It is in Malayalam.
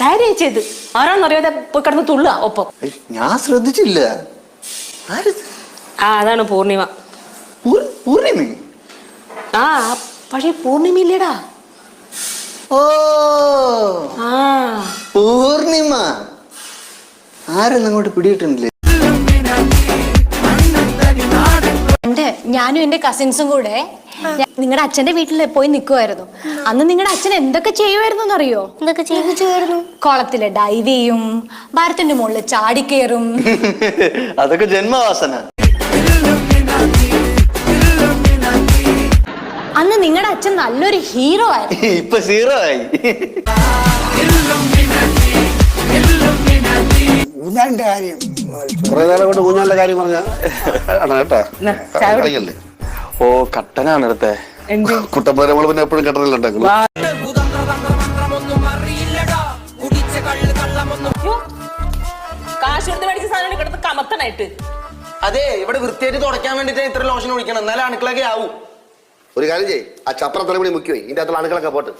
കാര്യം ചെയ്ത്. ആരാന്നറിയാതെ പോയി കിടന്ന് തുള്ളുക ഒപ്പം. ഞാൻ ശ്രദ്ധിച്ചില്ല. ആ അതാണ് പൂർണിമ. പൂർണിമ? ആ പക്ഷേ പൂർണിമ ഇല്ലടാ ഓ. ആ. പൂർണിമ. ആരെല്ലാം അങ്ങോട്ട് പിടിയിട്ടുണ്ടല്ലേ ഞാനും എന്റെ കസിൻസും കൂടെ നിങ്ങളുടെ അച്ഛന്റെ വീട്ടിൽ പോയി നിൽക്കുമായിരുന്നു അന്ന് നിങ്ങളുടെ അച്ഛൻ എന്തൊക്കെ ചെയ്യുമായിരുന്നു എന്നറിയോ എന്തൊക്കെ കുളത്തിൽ ഡൈവ് ചെയ്യും ഭാരത്തിന്റെ മുകളിൽ ചാടിക്കേറും അതൊക്കെ ജന്മവാസന. അന്ന് നിങ്ങളുടെ അച്ഛൻ നല്ലൊരു ഹീറോ ആയിരുന്നു. ഇപ്പൊ സീറോ ആയി. ഉദാഹരണ കാര്യം കുറെ നേരം കൊണ്ട് ഊഞ്ഞാലിന്റെ കാര്യം പറഞ്ഞ. കേട്ടാ. കളിക്കല്ലേ? ഓ കട്ടനാണ് എടുത്തേ കുട്ടപ്പേരെ നമ്മൾ പിന്നെ എപ്പോഴും സാധനം കിടന്ന് അതെ ഇവിടെ വൃത്തിയായിട്ട് തുടയ്ക്കാൻ വേണ്ടിട്ട് ഇത്ര ലോഷൻ ഒഴിക്കണം. എന്നാലും അണുക്കളൊക്കെ ആവും. ഒരു കാര്യം ചെയ്യ്. ആ ചപ്ര തലമുടി മുക്കി പോയി ഇതിന്റെ അകത്തുള്ള അണുക്കളൊക്കെ പോട്ട്.